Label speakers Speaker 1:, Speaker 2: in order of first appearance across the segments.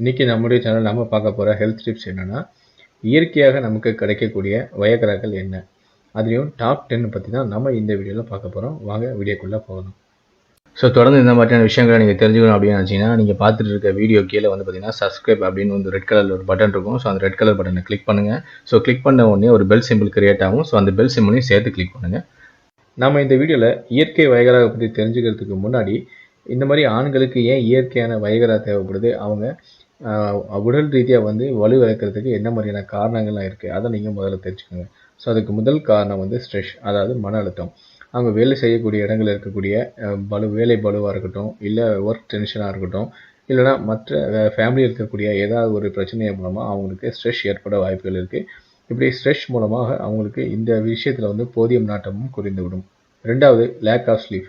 Speaker 1: இன்றைக்கி நம்முடைய சேனல் நம்ம பார்க்க போகிற ஹெல்த் டிப்ஸ் என்னென்னா இயற்கையாக நமக்கு கிடைக்கக்கூடிய வயகராக்கள் என்ன? அதுலேயும் டாப் டென் பற்றி தான் நம்ம இந்த வீடியோவில் பார்க்க போகிறோம் வாங்க வீடியோக்குள்ளே போகணும் ஸோ தொடர்ந்து இந்த மாதிரியான விஷயங்களை நீங்கள் தெரிஞ்சுக்கணும் அப்படின்னு நினச்சிங்கன்னா நீங்கள் பார்த்துட்டு இருக்க வீடியோ கீழே வந்து பார்த்தீங்கன்னா சப்ஸ்கிரைப் அப்படின்னு வந்து ரெட் கலரில் ஒரு பட்டன் இருக்கும். ஸோ அந்த ரெட் கலர் பட்டனை கிளிக் பண்ணுங்கள் ஸோ கிளிக் பண்ண உடனே ஒரு பெல் சிம்பிள் கிரியேட் ஆகும். ஸோ அந்த பெல் சிம்பிளையும் சேர்த்து கிளிக் பண்ணுங்கள் நம்ம இந்த வீடியோவில் இயற்கை வயகராக பற்றி தெரிஞ்சுக்கிறதுக்கு முன்னாடி இந்த மாதிரி ஆண்களுக்கு ஏன் இயற்கையான வயகரா தேவைப்படுது? அவங்க உடல் ரீதியாக வந்து வலு இழக்கிறதுக்கு என்ன மாதிரியான காரணங்கள்லாம் இருக்குது அதை நீங்கள் முதல்ல தெரிஞ்சுக்கோங்க. ஸோ அதுக்கு முதல் காரணம் வந்து ஸ்ட்ரெஸ் அதாவது மன அழுத்தம். அவங்க வேலை செய்யக்கூடிய இடங்களில் இருக்கக்கூடிய பலு வேலை பலுவாக இருக்கட்டும் இல்லை ஒர்க் டென்ஷனாக இருக்கட்டும் இல்லைனா மற்ற ஃபேமிலியில் இருக்கக்கூடிய ஏதாவது ஒரு பிரச்சனை மூலமாக அவங்களுக்கு ஸ்ட்ரெஸ் ஏற்பட வாய்ப்புகள் இருக்குது இப்படி ஸ்ட்ரெஸ் மூலமாக அவங்களுக்கு இந்த விஷயத்தில் வந்து போதியம் நாட்டமும் குறைந்துவிடும். ரெண்டாவது லேக் ஆஃப் ஸ்லீப்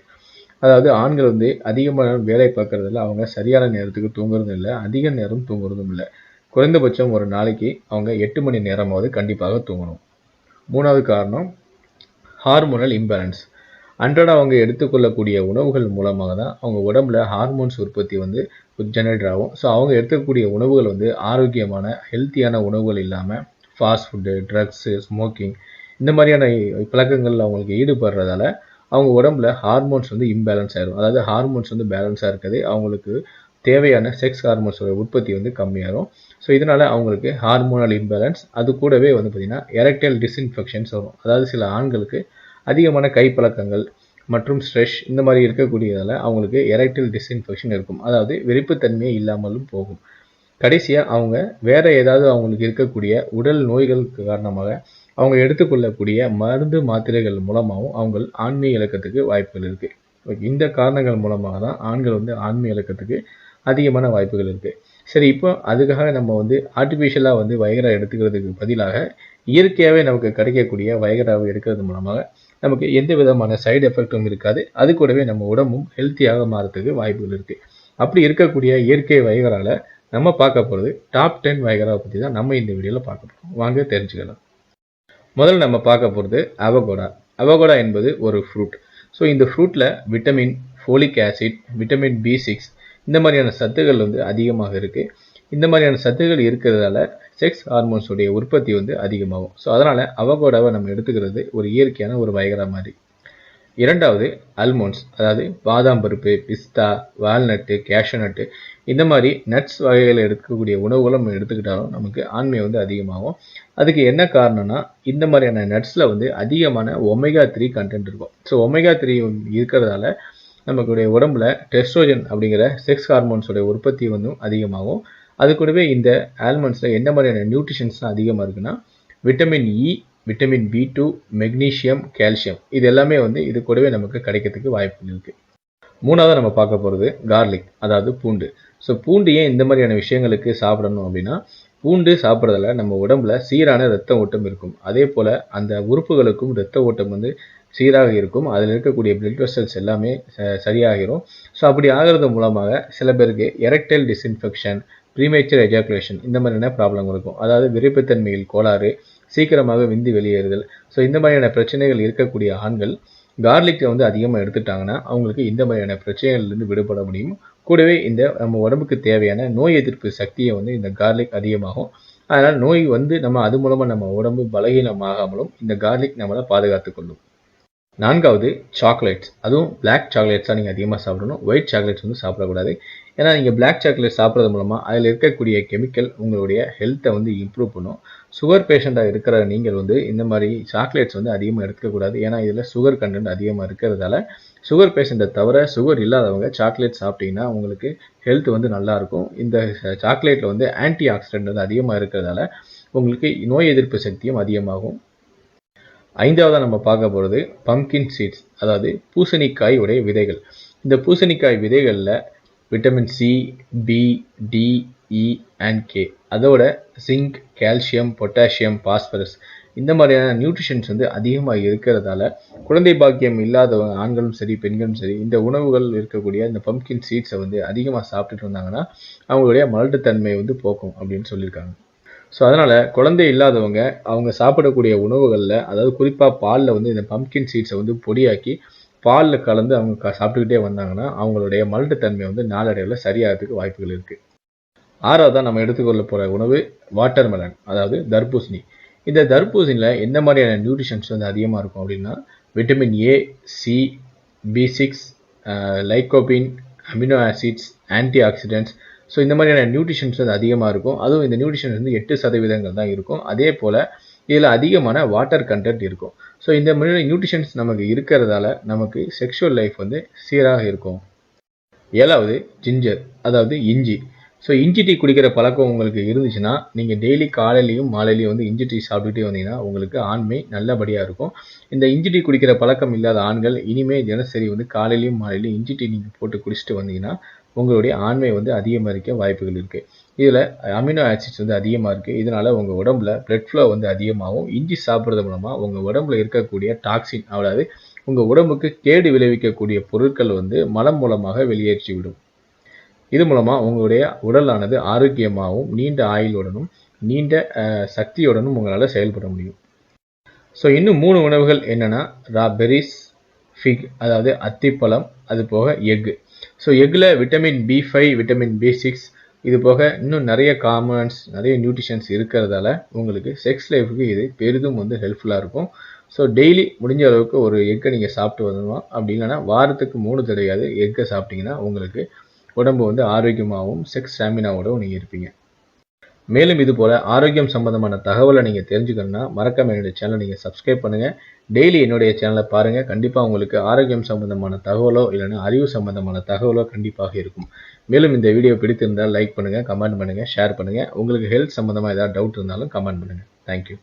Speaker 1: அதாவது ஆண்கள் வந்து அதிகமாக வேலை பார்க்கறதில்ல. அவங்க சரியான நேரத்துக்கு தூங்குறதும் இல்லை. அதிக நேரம் தூங்குறதும் இல்லை. குறைந்தபட்சம் ஒரு நாளைக்கு அவங்க எட்டு மணி நேரமாவது கண்டிப்பாக தூங்கணும். மூணாவது காரணம் ஹார்மோனல் இம்பேலன்ஸ் அன்றாட அவங்க எடுத்துக்கொள்ளக்கூடிய உணவுகள் மூலமாக தான் அவங்க உடம்புல ஹார்மோன்ஸ் உற்பத்தி வந்து ஜெனரேட் ஆகும். ஸோ அவங்க எடுத்துக்கக்கூடிய உணவுகள் வந்து ஆரோக்கியமான ஹெல்த்தியான உணவுகள் இல்லாமல் ஃபாஸ்ட் ஃபுட்டு ட்ரக்ஸு ஸ்மோக்கிங் இந்த மாதிரியான பழக்கங்களில் அவங்களுக்கு ஈடுபடுறதால அவங்க உடம்புல ஹார்மோன்ஸ் வந்து இம்பேலன்ஸ் ஆயிரும். அதாவது ஹார்மோன்ஸ் வந்து பேலன்ஸாக இருக்கிறது அவங்களுக்கு தேவையான செக்ஸ் ஹார்மோன்ஸோட உற்பத்தி வந்து கம்மியாகும் ஸோ இதனால் அவங்களுக்கு ஹார்மோனல் இம்பேலன்ஸ் அது கூடவே வந்து பார்த்திங்கன்னா எரக்டைல் டிஸ்இன்ஃபெக்ஷன்ஸ் வரும். அதாவது சில ஆண்களுக்கு அதிகமான கைப்பழக்கங்கள் மற்றும் ஸ்ட்ரெஷ் இந்த மாதிரி இருக்கக்கூடியதால் அவங்களுக்கு எரக்டைல் டிஸ்இன்ஃபெக்ஷன் இருக்கும். அதாவது வெறுப்புத்தன்மையே இல்லாமலும் போகும். கடைசியாக அவங்க வேறு ஏதாவது அவங்களுக்கு இருக்கக்கூடிய உடல் நோய்களுக்கு காரணமாக அவங்க எடுத்துக்கொள்ளக்கூடிய மருந்து மாத்திரைகள் மூலமாகவும் அவங்க ஆன்மீக இலக்கத்துக்கு வாய்ப்புகள் இருக்குது இந்த காரணங்கள் மூலமாக தான் ஆண்கள் வந்து ஆன்மீக இலக்கத்துக்கு அதிகமான வாய்ப்புகள் இருக்குது சரி இப்போ அதுக்காக நம்ம வந்து ஆர்டிஃபிஷியலாக வந்து வைகரா எடுத்துக்கிறதுக்கு பதிலாக இயற்கையாகவே நமக்கு கிடைக்கக்கூடிய வைகராவை எடுக்கிறது மூலமாக நமக்கு எந்த விதமான சைடு எஃபெக்ட்டும் இருக்காது. அது கூடவே நம்ம உடம்பும் ஹெல்த்தியாக மாறத்துக்கு வாய்ப்புகள் இருக்குது அப்படி இருக்கக்கூடிய இயற்கை வயகரால நம்ம பார்க்க போகிறது டாப் டென் வைகராவை பற்றி தான் நம்ம இந்த வீடியோவில் பார்க்க போகிறோம் வாங்க தெரிஞ்சுக்கலாம். முதல்ல நம்ம பார்க்க போகிறது அவகோடா அவகோடா என்பது ஒரு ஃப்ரூட் ஸோ இந்த ஃப்ரூட்டில் vitamin folic acid vitamin B six இந்த மாதிரியான சத்துக்கள் வந்து அதிகமாக இருக்குது இந்த மாதிரியான சத்துக்கள் இருக்கிறதால செக்ஸ் ஹார்மோன்ஸுடைய உற்பத்தி வந்து அதிகமாகும். ஸோ அதனால் அவகோடாவை நம்ம எடுத்துக்கிறது ஒரு இயற்கையான ஒரு வயகரா மாதிரி. இரண்டாவது அல்மோண்ட்ஸ் அதாவது பாதாம் பருப்பு பிஸ்தா வால்நட்டு கேஷ்யூநட்டு இந்த மாதிரி நட்ஸ் வகைகள் எடுக்கக்கூடிய உணவுகளை நம்ம எடுத்துக்கிட்டாலும் நமக்கு ஆண்மை வந்து அதிகமாகும். அதுக்கு என்ன காரணம்னா இந்த மாதிரியான நட்ஸில் வந்து அதிகமான ஒமேகா த்ரீ கண்டென்ட் இருக்கும். ஸோ ஒமேகா த்ரீ இருக்கிறதால நமக்குடைய உடம்புல டெஸ்ட்ரோஜன் அப்படிங்கிற செக்ஸ் ஹார்மோன்ஸோட உற்பத்தி வந்து அதிகமாகும். அது கூடவே இந்த ஆல்மண்ட்ஸில் என்ன மாதிரியான நியூட்ரிஷன்ஸ்லாம் அதிகமாக இருக்குன்னா vitamin E e, vitamin B two magnesium calcium இது எல்லாமே வந்து இது கூடவே நமக்கு கிடைக்கிறதுக்கு வாய்ப்பு இருக்குது மூணாவது நம்ம பார்க்க போகிறது கார்லிக் அதாவது பூண்டு. ஸோ பூண்டு ஏன் இந்த மாதிரியான விஷயங்களுக்கு சாப்பிடணும் அப்படின்னா பூண்டு சாப்பிட்றதுல நம்ம உடம்புல சீரான இரத்த ஓட்டம் இருக்கும். அதே போல் அந்த உறுப்புகளுக்கும் இரத்த ஓட்டம் வந்து சீராக இருக்கும். அதில் இருக்கக்கூடிய பிளட் வெசல்ஸ் எல்லாமே ச- சரியாகிரும். ஸோ அப்படி ஆகிறது மூலமாக சில பேருக்கு எரக்டைல் டிஸ்இன்ஃபெக்ஷன் ப்ரீமேச்சர் எஜாகுலேஷன் இந்த மாதிரியான ப்ராப்ளம் இருக்கும். அதாவது விரைப்புத்தன்மையில் கோளாறு சீக்கிரமாக விந்து வெளியேறுதல். ஸோ இந்த மாதிரியான பிரச்சனைகள் இருக்கக்கூடிய ஆண்கள் கார்லிக்கை வந்து அதிகமாக எடுத்துட்டாங்கன்னா அவங்களுக்கு இந்த மாதிரியான பிரச்சனைகள்லேருந்து விடுபட முடியும். கூடவே இந்த நம்ம உடம்புக்கு தேவையான நோய் எதிர்ப்பு சக்தியை வந்து இந்த கார்லிக் அதிகமாகும். அதனால் நோய் வந்து நம்ம அது மூலமாக நம்ம உடம்பு பலகீனமாகாமலும் இந்த கார்லிக் நம்மளை பாதுகாத்து கொள்ளும். நான்காவது சாக்லேட்ஸ் அதுவும் பிளாக் சாக்லேட்ஸாக நீங்கள் அதிகமாக சாப்பிடணும். ஒயிட் சாக்லேட்ஸ் வந்து சாப்பிடக்கூடாது. ஏன்னா நீங்கள் பிளாக் சாக்லேட் சாப்பிட்றது மூலமாக அதில் இருக்கக்கூடிய கெமிக்கல் உங்களுடைய ஹெல்த்தை வந்து இம்ப்ரூவ் பண்ணும். சுகர் பேஷண்ட்டாக இருக்கிற நீங்கள் வந்து இந்த மாதிரி சாக்லேட்ஸ் வந்து அதிகமாக எடுக்கக்கூடாது ஏன்னா இதில் சுகர் கண்டென்ட் அதிகமாக இருக்கிறதால சுகர் பேஷண்ட்டை தவிர சுகர் இல்லாதவங்க சாக்லேட் சாப்பிட்டீங்கன்னா உங்களுக்கு ஹெல்த் வந்து நல்லாயிருக்கும் இந்த சாக்லேட்டில் வந்து ஆன்டி ஆக்சிடென்ட் வந்து அதிகமாக இருக்கிறதால உங்களுக்கு நோய் எதிர்ப்பு சக்தியும் அதிகமாகும். ஐந்தாவதாக நம்ம பார்க்க போகிறது பம்கின் சீட்ஸ் அதாவது பூசணிக்காய் உடைய விதைகள். இந்த பூசணிக்காய் விதைகளில் vitamin C B D E and K அதோட சிங்க் கால்சியம் பொட்டாசியம் பாஸ்பரஸ் இந்த மாதிரியான நியூட்ரிஷன்ஸ் வந்து அதிகமாக இருக்கிறதால குழந்தை பாக்கியம் இல்லாதவங்க ஆண்களும் சரி பெண்களும் சரி இந்த உணவுகள் இருக்கக்கூடிய இந்த பம்கின் சீட்ஸை வந்து அதிகமாக சாப்பிட்டுட்டு வந்தாங்கன்னா அவங்களுடைய மலட்டுத்தன்மையை வந்து போக்கும் அப்படின்னு சொல்லியிருக்காங்க. ஸோ அதனால் குழந்தை இல்லாதவங்க அவங்க சாப்பிடக்கூடிய உணவுகளில் அதாவது குறிப்பாக பாலில் வந்து இந்த பம்கின் சீட்ஸை வந்து பொடியாக்கி பாலில் கலந்து அவங்க சாப்பிட்டுக்கிட்டே வந்தாங்கன்னா அவங்களுடைய மலட்டுத்தன்மை வந்து நாளடைவில் சரியாகிறதுக்கு வாய்ப்புகள் இருக்குது ஆறாவதாக நம்ம எடுத்துக்கொள்ள போகிற உணவு வாட்டர்மெலன் அதாவது தர்பூசணி. இந்த தர்பூசணியில் எந்த மாதிரியான நியூட்ரிஷன்ஸ் வந்து அதிகமாக இருக்கும் அப்படின்னா vitamin A C B six lycopene amino acids antioxidants so இந்த மாதிரியான நியூட்ரிஷன்ஸ் வந்து அதிகமாக இருக்கும். அதுவும் இந்த நியூட்ரிஷன் வந்து எட்டு சதவீதங்கள் தான் இருக்கும். அதே போல் இதில் அதிகமான வாட்டர் கண்டென்ட் இருக்கும். ஸோ இந்த மாதிரி நியூட்ரிஷன்ஸ் நமக்கு இருக்கிறதால நமக்கு செக்ஷுவல் லைஃப் வந்து சீராக இருக்கும். ஏழாவது ஜிஞ்சர் அதாவது இஞ்சி. ஸோ இஞ்சி டீ குடிக்கிற பழக்கம் உங்களுக்கு இருந்துச்சுன்னா நீங்கள் டெய்லி காலையிலையும் மாலையிலையும் வந்து இஞ்சி டீ சாப்பிட்டுட்டே வந்தீங்கன்னா உங்களுக்கு ஆண்மை நல்லபடியாக இருக்கும். இந்த இஞ்சி டீ குடிக்கிற பழக்கம் இல்லாத ஆண்கள் இனிமேல் தினசரி வந்து காலையிலையும் மாலையிலையும் இஞ்சி டீ நீங்கள் போட்டு குடிச்சிட்டு வந்தீங்கன்னா உங்களுடைய ஆண்மை வந்து அதிகமாக இருக்க வாய்ப்புகள் இருக்குது இதில் அமினோ ஆசிட்ஸ் வந்து அதிகமாக இருக்குது இதனால் உங்கள் உடம்புல பிளட் ஃப்ளோ வந்து அதிகமாகும். இஞ்சி சாப்பிட்றது மூலமாக உங்கள் உடம்புல இருக்கக்கூடிய டாக்ஸின் அதாவது உங்கள் உடம்புக்கு கேடு விளைவிக்கக்கூடிய பொருட்கள் வந்து மலம் மூலமாக வெளியேற்றி விடும். இது மூலமாக உங்களுடைய உடலானது ஆரோக்கியமாகவும் நீண்ட ஆயுளுடனும் நீண்ட சக்தியுடனும் உங்களால் செயல்பட முடியும். ஸோ இன்னும் மூணு உணவுகள் என்னென்னா ரா பெரிஸ் ஃபிக் அதாவது அத்திப்பழம் அது போக egg so எக்கில் vitamin B five vitamin B six இது போக இன்னும் நிறைய காமன்ஸ் நிறைய நியூட்ரிஷன்ஸ் இருக்கிறதால உங்களுக்கு செக்ஸ் லைஃபுக்கு இது பெரிதும் வந்து ஹெல்ப்ஃபுல்லாக இருக்கும். ஸோ டெய்லி முடிஞ்ச அளவுக்கு ஒரு எக்கை நீங்கள் சாப்பிட்டு வந்துடலாம். அப்படி இல்லைன்னா வாரத்துக்கு மூணு தடையாது எக்கை சாப்பிட்டீங்கன்னா உங்களுக்கு உடம்பு வந்து ஆரோக்கியமாகவும் செக்ஸ் ஸ்டாமினாவோடவும் நீங்கள் இருப்பீங்க. மேலும் இது போல் ஆரோக்கியம் சம்மந்தமான தகவலை நீங்கள் தெரிஞ்சுக்கணுன்னா மறக்காம என்னுடைய சேனலை நீங்கள் சப்ஸ்கிரைப் பண்ணுங்கள் டெய்லி என்னுடைய சேனலை பாருங்கள் கண்டிப்பாக உங்களுக்கு ஆரோக்கியம் சம்மந்தமான தகவலோ இல்லைன்னா அறிவு சம்மந்தமான தகவலோ கண்டிப்பாக இருக்கும். மேலும் இந்த வீடியோ பிடித்திருந்தால் லைக் பண்ணுங்கள் கமெண்ட் பண்ணுங்கள் ஷேர் பண்ணுங்கள் உங்களுக்கு ஹெல்த் சம்மந்தமாக ஏதாவது டவுட் இருந்தாலும் கமெண்ட் பண்ணுங்கள் தேங்க்யூ